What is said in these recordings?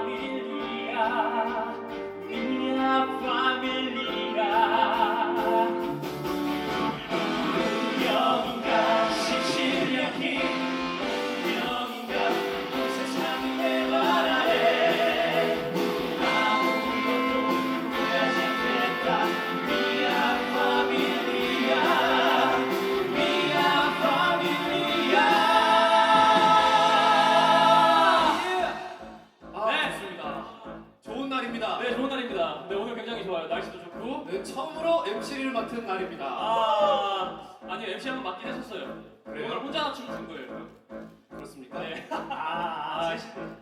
familia, mia familia. 네, 처음으로 MC를 맡은 날입니다. 아, 아니요, MC 한번 맡긴 했었어요. 그래요? 오늘 혼자 춤을 춘 거예요. 그렇습니까? 네. 아, 아,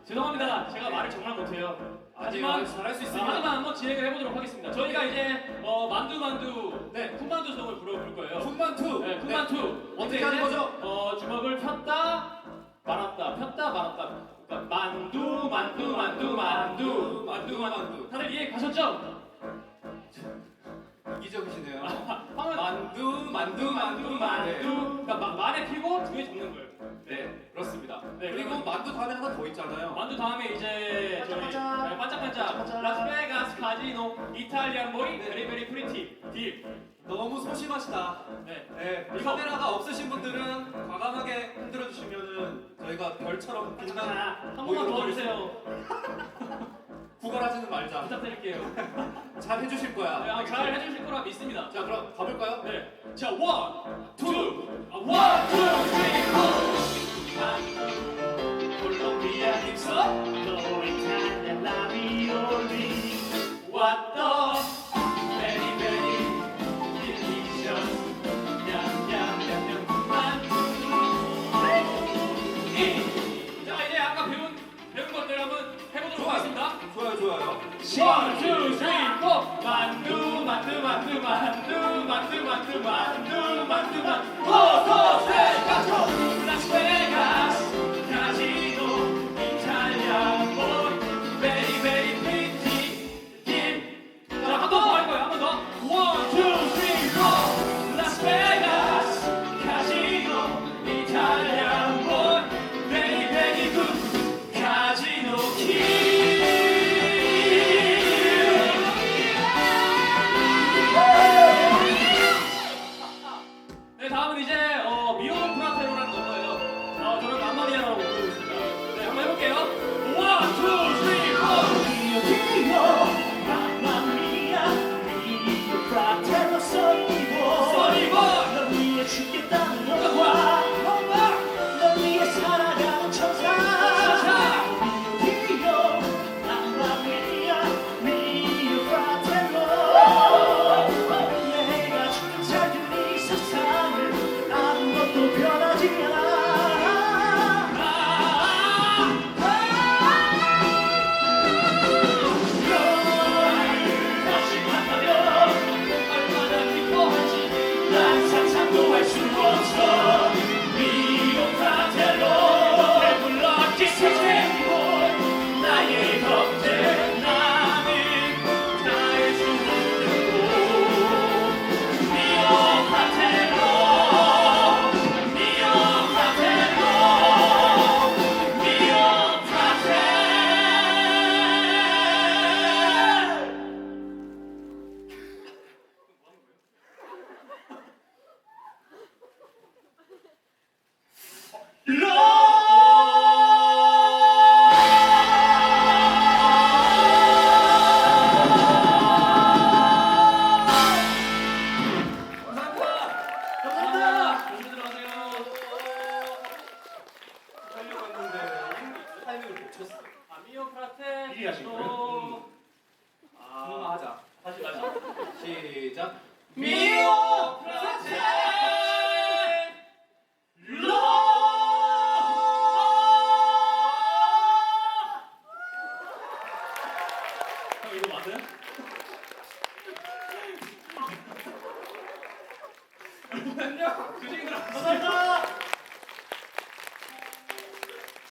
죄송합니다. 제가 말을 정말 못해요. 하지만 잘할 수 아, 있습니다. 하지만 한번 진행을 해보도록 하겠습니다. 저희가 이제 어, 만두 만두 네. 쿤만두 송을 불러볼 거예요. 군만투. 네, 쿤만투 어떻게 하는 거죠? 어, 주먹을 폈다 말았다 폈다 말았다. 그러니까 만두 만두 만두 만두 만두 만두. 다들 이해 가셨죠? 이기적이시네요. 만두, 만두, 만두, 만두. 만두. 그러니까 마- 말에 피고 뒤에 접는 거예요. 네, 그렇습니다. 네, 그리고 만두 다음에 하나 더 있잖아요. 만두 다음에 이제 저희 반짝반짝. 네, 반짝반짝 반짝반짝. 라스베가스 카지노 이탈리안 보이 베리 베리 프리티 딜. 너무 소심하시다. 네. 네, 이거- 카메라가 없으신 분들은 과감하게 흔들어 주시면은 저희가 별처럼 빛나는 한 번만 도와주세요. 구걸하지는 말자. 부탁드릴게요. 잘 해주실 거야. 네, 아, 잘 해주실 거라 믿습니다. 자, 그럼 가볼까요? 네. 자, 원, 투, 아, 원, 투, 쓰리, 포. 콜롬비아 또 라비올리. 냠냠냠냠 만두. 이. 자, 이제 아까 배운 배운 것들 한번 해보도록. 하겠습니다. 좋아요, 좋아요. One, two, three, four. 만두, 만두, 만두, 만두, 만두, 만두, 만두, 만두, 만두. 미리 하신 거예요? 아, 하자. 다시 다시. 시작. 미오 Oh,